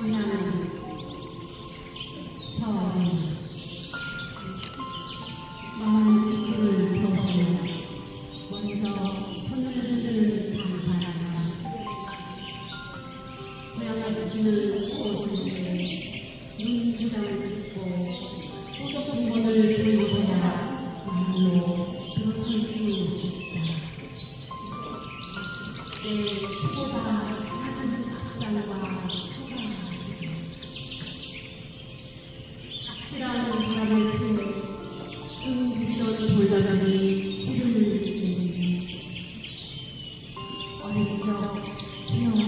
감사합니다. 고향을 지키는 꽃인데 눈구장을 듣고 소속 분을 들고서야 마음으로 들어설 수 있다. 내 추보다 작은 앞장과 초상을 확실한 바람을 피해 ưng 돌다가니 피를 흘리는 어린 적 태어서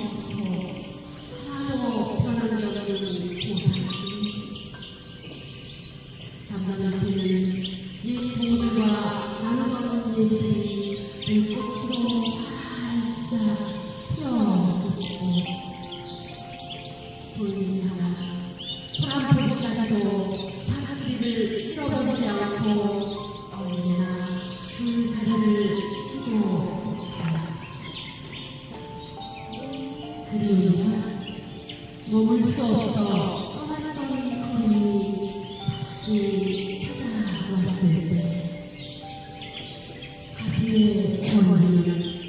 하나도 변한 적 없는 보상이 담당한테는 이 부모들과 나누던 일들이 불꽃으로 활짝 피어오르고 불미하나 불안불안하도 사람들을 잃어버리지 않고 언제나 그 자리를 지키고 있다. 그리우면 머물 수 없어 떠났던 그림이 다시 찾아왔을 때 가슴에 걸리는